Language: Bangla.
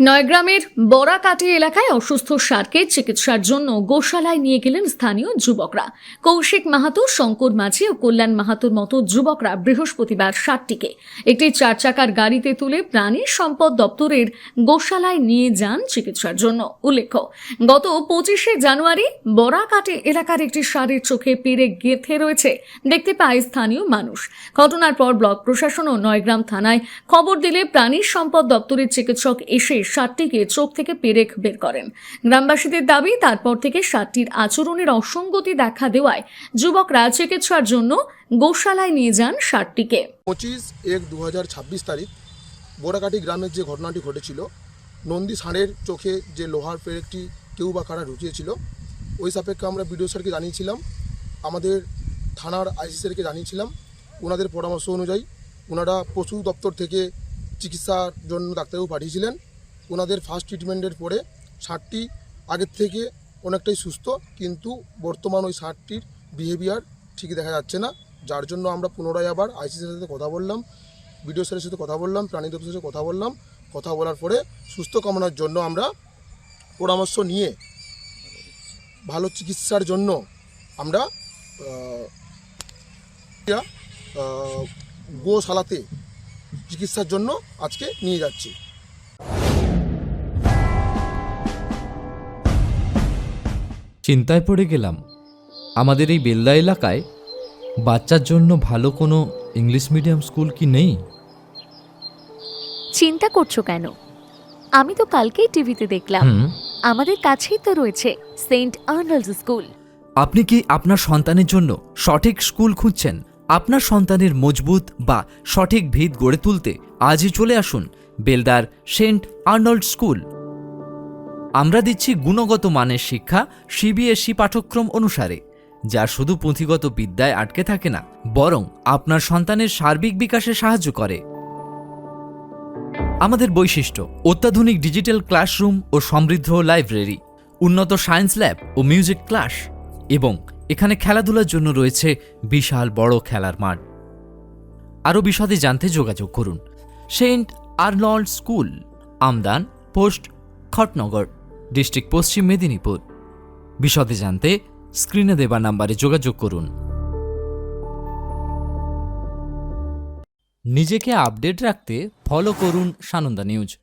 নয়গ্রামের বরাকাটি এলাকায় অসুস্থ সারকে চিকিৎসার জন্য গোশালায় নিয়ে গেলেন স্থানীয় যুবকরা। কৌশিক মাহাতো, শঙ্কর মাঝি ও কল্যাণ মাহাতোর মতো যুবকরা বৃহস্পতিবার সারটিকে একটি চার চাকার গাড়িতে তুলে প্রাণী সম্পদ দপ্তরের গোশালায় নিয়ে যান চিকিৎসার জন্য। উল্লেখ্য, গত পঁচিশে জানুয়ারি বরাকাটি এলাকার একটি ষাঁড়ের চোখে পেরে গেঁথে রয়েছে দেখতে পায় স্থানীয় মানুষ। ঘটনার পর ব্লক প্রশাসন ও নয়গ্রাম থানায় খবর দিলে প্রাণী সম্পদ দপ্তরের চিকিৎসক এসে ষাটটিকে চোখ থেকে পেরেক বের করেন। গ্রামবাসীদের দাবি, তারপর থেকে ষাটটির আচরণের অসঙ্গতি দেখা দেওয়ায় যুবকরা চিকিৎসার জন্য গোশালায় নিয়ে যান ষাটটিকে পঁচিশ এক দু তারিখ বোরাকাটি গ্রামের যে ঘটনাটি ঘটেছিল, নন্দী ষাঁড়ের চোখে যে লোহার পেরেকটি কেউ বা কারা ঢুকিয়েছিল ওই সাপেক্ষে আমরা বিডিও স্যারকে জানিয়েছিলাম, আমাদের থানার আইসি স্যারকে জানিয়েছিলাম, ওনাদের পরামর্শ অনুযায়ী ওনারা পশু দপ্তর থেকে চিকিৎসার জন্য ডাক্তারবাবু পাঠিয়েছিলেন। ওনাদের ফার্স্ট ট্রিটমেন্টের পরে ষাঁড়টি আগের থেকে অনেকটাই সুস্থ, কিন্তু বর্তমান ওই ষাঁড়টির বিহেভিয়ার ঠিক দেখা যাচ্ছে না। যার জন্য আমরা পুনরায় আবার আইসিসির সাথে কথা বললাম বিডিও স্যারের সাথে কথা বললাম, প্রাণী দপ্তরের সাথে কথা বললাম। কথা বলার পরে সুস্থ কামনার জন্য আমরা পরামর্শ নিয়ে ভালো চিকিৎসার জন্য আমরা গোশালাতে চিকিৎসার জন্য আজকে নিয়ে যাচ্ছি। চিন্তায় পড়ে গেলাম। আমাদের এই বেলদা এলাকায় বাচ্চার জন্য ভালো কোনো ইংলিশ মিডিয়াম স্কুল কি নেই? চিন্তা করছ কেন? আমি তো কালকেই টিভিতে দেখলাম। হুম। আমাদের কাছেই তো রয়েছে সেন্ট আর্নল্ড স্কুল। আপনি কি আপনার সন্তানের জন্য সঠিক স্কুল খুঁজছেন? আপনার সন্তানের মজবুত বা সঠিক ভিত গড়ে তুলতে আজই চলে আসুন বেলদার সেন্ট আর্নল্ড স্কুল। আমরা দিচ্ছি গুণগত মানের শিক্ষা সিবিএসই পাঠ্যক্রম অনুসারে, যা শুধু পুঁথিগত বিদ্যায় আটকে থাকে না, বরং আপনার সন্তানের সার্বিক বিকাশে সাহায্য করে। আমাদের বৈশিষ্ট্য, অত্যাধুনিক ডিজিটাল ক্লাসরুম ও সমৃদ্ধ লাইব্রেরি, উন্নত সায়েন্স ল্যাব ও মিউজিক ক্লাস, এবং এখানে খেলাধুলার জন্য রয়েছে বিশাল বড় খেলার মাঠ। আরও বিশদে জানতে যোগাযোগ করুন। Saint Arnold school, Amdan, post, Khatnagar. District Paschim Medinipur. বিশদে জানতে স্ক্রিনে দেওয়া নাম্বারে যোগাযোগ করুন। নিজেকে আপডেট রাখতে ফলো করুন সানন্দা নিউজ।